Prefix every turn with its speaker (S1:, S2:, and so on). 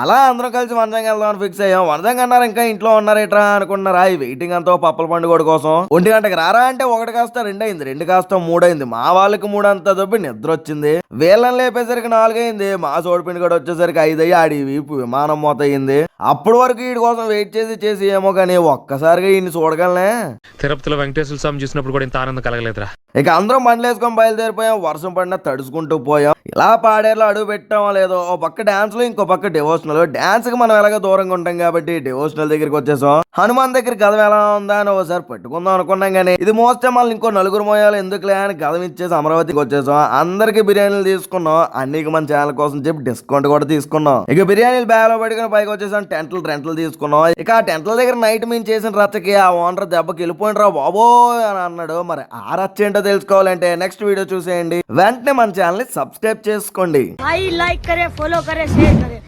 S1: అలా అందరం కలిసి వనజంగా వెళ్దాం అని ఫిక్స్ అయ్యాం. వనజంగా అన్నారు ఇంకా ఇంట్లో ఉన్నారేట్రా అనుకున్నారా ఈ వెయిటింగ్ అంతా పప్పల పండుగ కోసం. ఒంటి గంటకి రారా అంటే ఒకటి కాస్త రెండు అయింది రెండు కాస్త మూడు అయింది మా వాళ్ళకి మూడు అంతా దొబ్బి నిద్ర వచ్చింది వీళ్ళని లేపేసరికి నాలుగైంది మా సోడిపిండి కూడా వచ్చేసరికి ఐదు అయ్యి ఆడి వీపు విమానం మోత అయింది అప్పటి వరకు వీడి కోసం వెయిట్ చేసి చేసి ఏమో కానీ ఒక్కసారిగా ఈయన చూడగలనే.
S2: తిరుపతిలో వెంకటేశ్వర స్వామి చూసినప్పుడు కూడా ఇంత ఆనందం కలగలేదురా.
S1: ఇక అందరం బండ్లు వేసుకొని బయలుదేరిపోయాం. వర్షం పడినా తడుచుకుంటూ పోయాం. ఇలా పాడేలో అడుగు పెట్టామో లేదో ఓ పక్క డాన్స్లో ఇంకో పక్క డివోషనల్ డాన్స్కి మనం ఎలాగో దూరంగా ఉంటాం కాబట్టి డివోషనల్ దగ్గరికి వచ్చేసాం. హనుమాన్ దగ్గర గదం ఎలా ఉందా అని ఒకసారి పట్టుకుందాం అనుకున్నాం కానీ ఇది మోస్ట్ మళ్ళీ ఇంకో నలుగురు మోయాలు ఎందుకులే అని గదం ఇచ్చేసి అమరావతికి వచ్చేసాం. అందరికి బిర్యానీలు తీసుకున్నాం. అన్నికి మన ఛానల్ కోసం చెప్పి డిస్కౌంట్ కూడా తీసుకున్నాం. ఇక బిర్యానీలు బ్యాగ్లో పడుకుని పైకి వచ్చేసాం. టెంట్లు రెంట్లు తీసుకున్నాం. ఇక ఆ టెంట్ల దగ్గర నైట్ మేము చేసిన రచ్చకి ఆ ఓనర్ దెబ్బకి వెళ్ళిపోయినరా బాబో అని అన్నాడు. మరి ఆ రచ్చ ఏంటో తెలుసుకోవాలంటే నెక్స్ట్ వీడియో చూసేయండి. వెంటనే మన ఛానల్ని సబ్స్క్రైబ్ చేసుకోండి.
S3: లైక్ ఫాలో కరే షేర్ కరే.